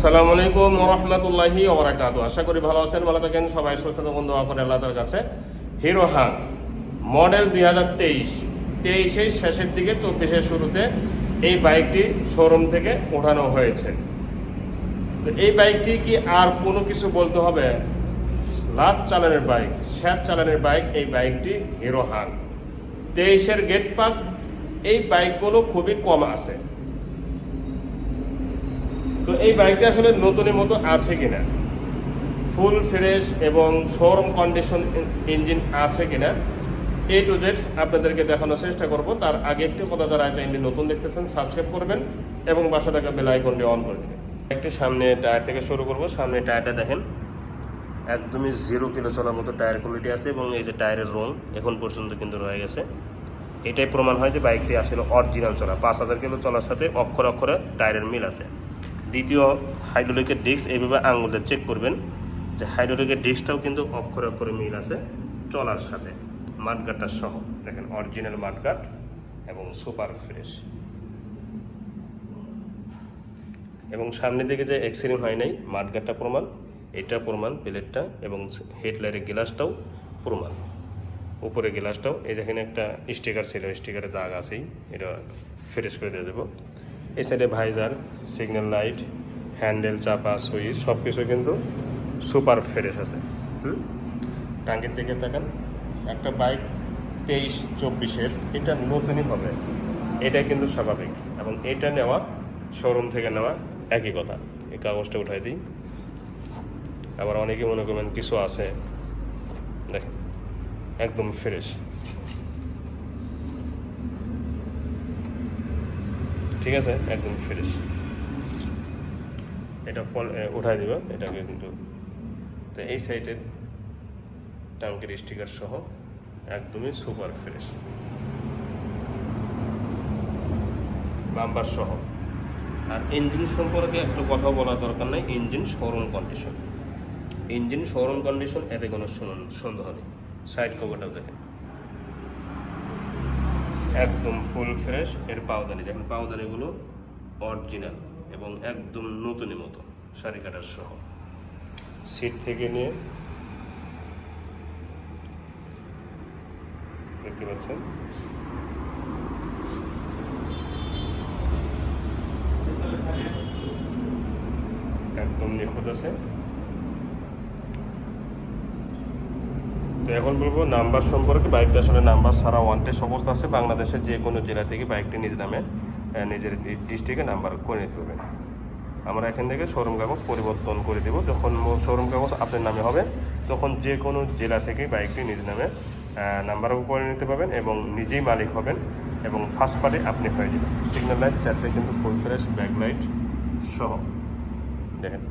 আসসালামু আলাইকুম রহমতুল্লাহি ওবরাকাত আশা করি ভালো আছেন, ভালো থাকেন, সবাই সুস্থ থাকুন, দোয়া করে আল্লাহ তার কাছে। হিরো হাং মডেল দুই হাজার তেইশ, তেইশের শেষের দিকে চব্বিশের শুরুতে এই বাইকটি শোরুম থেকে ওঠানো হয়েছে। তো এই বাইকটি কি আর কোনো কিছু বলতে হবে? লাস্ট চালানের বাইক স্যার চালানের বাইক, এই বাইকটি হিরো হাং তেইশের গেট পাস, এই বাইকগুলো খুবই কম আছে। তো এই বাইকটা আসলে নতুনের মতো আছে কিনা? ফুল ফ্রেশ এবং শোরুম কন্ডিশন ইঞ্জিন আছে কিনা? এ টু জেড আপনাদেরকে দেখানোর চেষ্টা করব। তার আগে একটি কথা যারা চ্যানেলটি নতুন দেখতেছেন সাবস্ক্রাইব করবেন এবং বাসা থাকা বেল আইকনটি অন করে দেবেন। একটি সামনে টায়ার থেকে শুরু করব। সামনে টায়ারটা দেখেন। একদমই জিরো কিলো চলার মতো টায়ার কোয়ালিটি আছে এবং এই যে টায়ারের রং এখন পর্যন্ত কিন্তু রয়ে গেছে। এটাই প্রমাণ হয় যে বাইকটি আসলে অরিজিনাল চলা। পাঁচ হাজার কিলো চলার সাথে অক্ষর অক্ষরে টায়ারের মিল আছে। দ্বিতীয় হাইড্রোলিকের ডিস্ক এইভাবে আঙুলে চেক করবেন যে হাইড্রোলিকের ডিস্কটাও কিন্তু অক্ষরে অক্ষরে মিল আছে চলার সাথে। মাঠগাটটার সহ, দেখেন অরিজিনাল মাঠগাট এবং সুপার ফ্রেশ এবং সামনের দিকে যে এক্সিডেন্ট হয় নাই মাঠগাটটা প্রমাণ, এটা প্রমাণ প্লেটটা এবং হেডলাইটের গ্লাসটাও প্রমাণ। উপরে গ্লাসটাও এই যেখানে একটা স্টিকার ছিল স্টিকারের দাগ আছেই, এটা ফ্রেশ করে দিয়ে দেবো। এই সাইডে ভাইজার সিগন্যাল লাইট, হ্যান্ডেল, চাপা সুইচ সব কিছু কিন্তু সুপার ফ্রেশ আছে। হুম? টাঙ্গির দিকে তাকান। একটা বাইক তেইশ চব্বিশের, এটা নতুনই হবে। এটা কিন্তু স্বাভাবিক এবং এটা নেওয়া শোরুম থেকে নেওয়া একই কথা। এই কাগজটা উঠাই দিই। আবার অনেকে মনে করবেন, কিছু আছে। দেখেন একদম ফ্রেশ ঠিক আছে? একদম ফ্রেশ। এটা ফল উঠাই দিবে। এটাকে কিন্তু তো এই সাইডের টাঙ্কের স্টিকার সহ একদমই সুপার ফ্রেশ বাম্বার সহ। আর ইঞ্জিন সম্পর্কে একটা কথা বলা দরকার নাই। Engine showroom condition engine showroom condition এতে কোনো সন- সন্দেহ নেই। সাইড কভারটাও দেখেন। একদম ফুল ফ্রেশ এর পাওদানি দেখেন পাওদানিগুলো অরিজিনাল এবং একদম নতুনের মতো, শাড়ি কাটার সহ। সিট থেকে নিয়ে দেখতে পাচ্ছেন। একদম নিখুঁত আছে। তো এখন বলব নাম্বার সম্পর্কে বাইকটা আসলে নাম্বার সারা ওয়ান্টেড সমস্ত আছে। বাংলাদেশের যে কোনো জেলা থেকে বাইকটি নিজ নামে নিজের ডিস্ট্রিক্টে নাম্বার করে নিতে পারবেন আমরা এখান থেকে শোরুম কাগজ পরিবর্তন করে দেব। যখন শোরুম কাগজ আপনার নামে হবে, তখন যে কোনো জেলা থেকে বাইকটি নিজ নামে নাম্বারও করে নিতে পারবেন এবং নিজেই মালিক হবেন এবং ফার্স্ট পার্টে আপনি হয়ে যাবেন। সিগন্যাল লাইট চারটে কিন্তু ফুল ফ্রেশ ব্যাক লাইট সহ। দেখেন।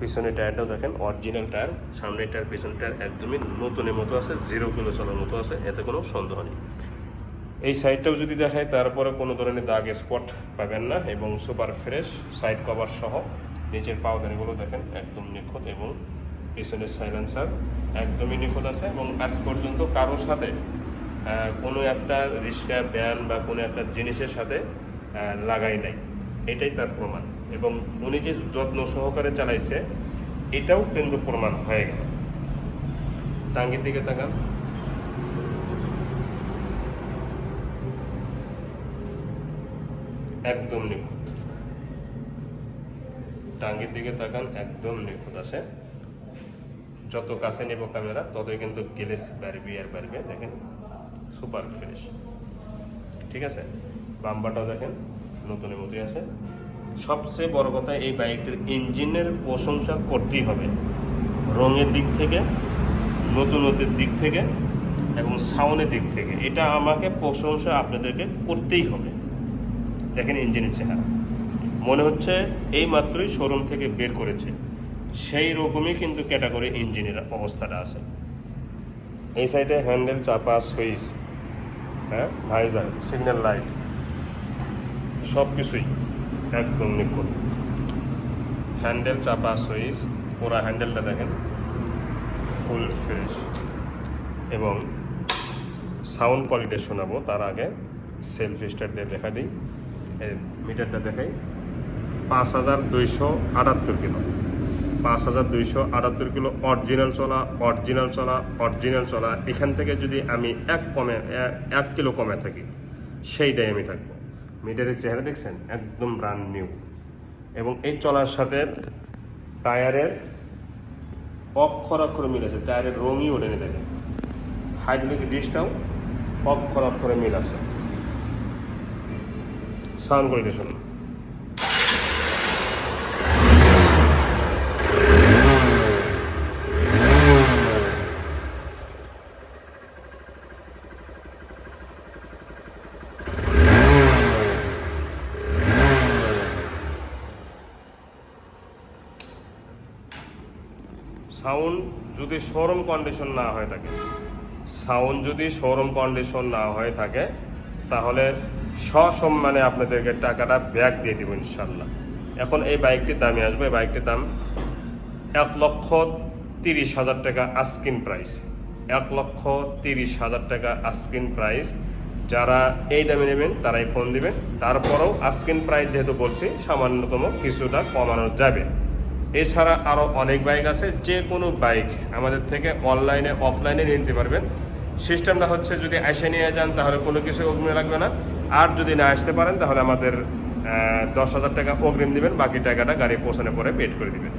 পিছনের টায়ারটাও দেখেন অরিজিনাল টায়ার। সামনের টায়ার, পিছনের টায়ার একদমই নতুনের মতো আছে জিরো কিলো চলার মতো আছে, এতে কোনো সন্দেহ নেই। এই সাইডটাও যদি দেখায় তারপরে কোনো ধরনের দাগ স্পট পাবেন না এবং সুপার ফ্রেশ সাইড কভার সহ নিচের পাওদানিগুলো দেখেন একদম নিখুঁত এবং পিছনের সাইলেন্সার একদমই নিখুঁত আছে এবং আজ পর্যন্ত কারোর সাথে কোনো একটা রিক্সা ব্যান বা কোনো একটা জিনিসের সাথে লাগাই নাই। এটাই তার প্রমাণ। এবং উনি যে যত্ন সহকারে চালাইছে, এটাও কিন্তু প্রমাণ হয়ে গেল। টাঙ্গির দিকে তাকান। একদম নিখুঁত। টাঙ্গির দিকে তাকান, একদম নিখুঁত আছে। যত কাছে নেব ক্যামেরা, ততই কিন্তু গ্লেস বাড়বে, আর বাড়বে। দেখেন, সুপার ফ্রেশ। ঠিক আছে? বাম্পারটাও দেখেন, নতুনের মতোই আছে। সবচেয়ে বড় কথা এই বাইকটির ইঞ্জিনের প্রশংসা করতেই হবে। রঙের দিক থেকে, নতুনত্বের দিক থেকে এবং সাউন্ডের দিক থেকে। এটা আমাকে প্রশংসা আপনাদেরকে করতেই হবে। দেখেন ইঞ্জিনের চেহারা। মনে হচ্ছে এই মাত্রই শোরুম থেকে বের করেছে। সেই রকমই কিন্তু ক্যাটাগরি ইঞ্জিনের অবস্থাটা আছে। এই সাইডে হ্যান্ডেল, চাপা, সুইচ হ্যাঁ ভাইজার, সিগন্যাল লাইট সব কিছুই একদম নিখুঁত হ্যান্ডেল চাপা সুইচ, পুরা হ্যান্ডেলটা দেখেন, ফুল ফ্রেশ। এবং সাউন্ড কোয়ালিটি শোনাবো, তার আগে সেলফ স্টার্ট দিয়ে দেখা দিই। মিটারটা দেখাই। পাঁচ হাজার দুইশো আটাত্তর কিলো। পাঁচ হাজার দুইশো আটাত্তর কিলো অরিজিনাল চলা অরিজিনাল চলা অরিজিনাল চলা। এখান থেকে যদি আমি এক কমে এক কিলো কমে থাকি, সেইটাই আমি থাকব। মিটারের চেহারা দেখছেন? একদম ব্রান্ড নিউ এবং এই চলার সাথে টায়ারের অক্ষর অক্ষরে মিল আছে। টায়ারের রঙই ওঠেনি দেখেন। হাইড্রোলিক ডিসটাও অক্ষর অক্ষরে মিল আছে। সাউন্ড করে সাউন্ড যদি শোরুম কন্ডিশন না হয়ে থাকে। সাউন্ড যদি শোরুম কন্ডিশন না হয়ে থাকে, তাহলে সসম্মানে আপনাদেরকে টাকাটা ব্যাক দিয়ে দিব ইনশাল্লাহ এখন এই বাইকটির দামে আসবে। এই বাইকটির দাম এক লক্ষ তিরিশ হাজার টাকা আস্কিন প্রাইস এক লক্ষ তিরিশ হাজার টাকা আস্কিন প্রাইস যারা এই দামে নেবেন, তারাই ফোন দিবেন। তারপরেও আস্কিন প্রাইস যেহেতু বলছি, সামান্যতম কিছুটা কমানো যাবে। এছাড়া আরও অনেক বাইক আছে যে কোনো বাইক আমাদের থেকে অনলাইনে অফলাইনে নিতে পারবেন। সিস্টেমটা হচ্ছে যদি এসে নিয়ে যান, তাহলে কোনো কিছু অগ্নি লাগবে না। আর যদি না আসতে পারেন, তাহলে আমাদের দশ হাজার টাকা অগ্রিম দেবেন, বাকি টাকাটা গাড়ি পৌঁছানোর পরে পেড করে দিবেন।